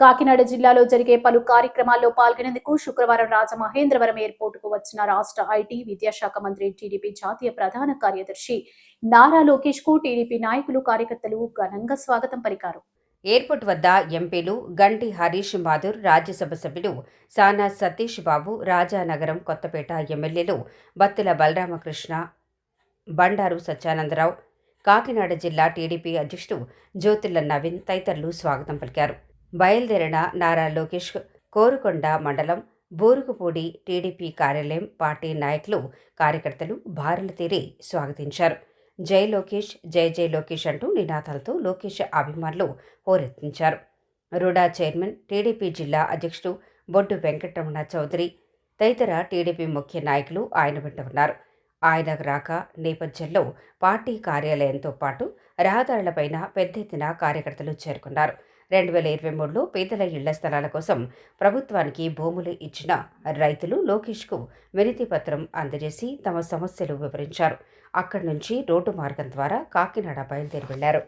కాకినాడ జిల్లాలో జరిగే పలు కార్యక్రమాల్లో పాల్గొనేందుకు శుక్రవారం రాజమహేంద్రవరం ఎయిర్పోర్టుకు వచ్చిన రాష్ట్ర ఐటీ విద్యాశాఖ మంత్రి టీడీపీ జాతీయ ప్రధాన కార్యదర్శి నారా లోకేష్కు టీడీపీ నాయకులు కార్యకర్తలు ఘనంగా స్వాగతం పలికారు. ఎయిర్పోర్ట్ వద్ద ఎంపీలు గంటి హరీష్ మాధుర్ రాజ్యసభ సభ్యులు సానా సతీష్ బాబు రాజానగరం కొత్తపేట ఎమ్మెల్యేలు బత్తుల బలరామకృష్ణ బండారు సత్యానందరావు కాకినాడ జిల్లా టీడీపీ అధ్యక్షుడు జ్యోతిల నవీన్ తదితరులు స్వాగతం పలికారు. బయలుదేరిన నారా లోకేష్ కోరుకొండ మండలం బూరుగుపూడి టీడీపీ కార్యాలయం పార్టీ నాయకులు కార్యకర్తలు భారల తీరి స్వాగతించారు. జై లోకేష్ జై జై లోకేష్ అంటూ నినాదాలతో లోకేష్ అభిమానులు హోరెత్తించారు. రూడా చైర్మన్ టీడీపీ జిల్లా అధ్యక్షుడు బొడ్డు వెంకటరమణ చౌదరి తదితర టీడీపీ ముఖ్య నాయకులు ఆయన వెంట ఉన్నారు. ఆయన రాక నేపథ్యంలో పార్టీ కార్యాలయంతో పాటు రహదారులపైన పెద్ద ఎత్తున కార్యకర్తలు చేరుకున్నారు. రెండు వేల ఇరవై మూడులో పేదల ఇళ్ళ స్థలాల కోసం ప్రభుత్వానికి భూములు ఇచ్చిన రైతులు లోకేష్కు వినతి పత్రం అందజేసి తమ సమస్యలు వివరించారు. అక్కడి నుంచి రోడ్డు మార్గం ద్వారా కాకినాడ బయలుదేరి వెళ్ళారు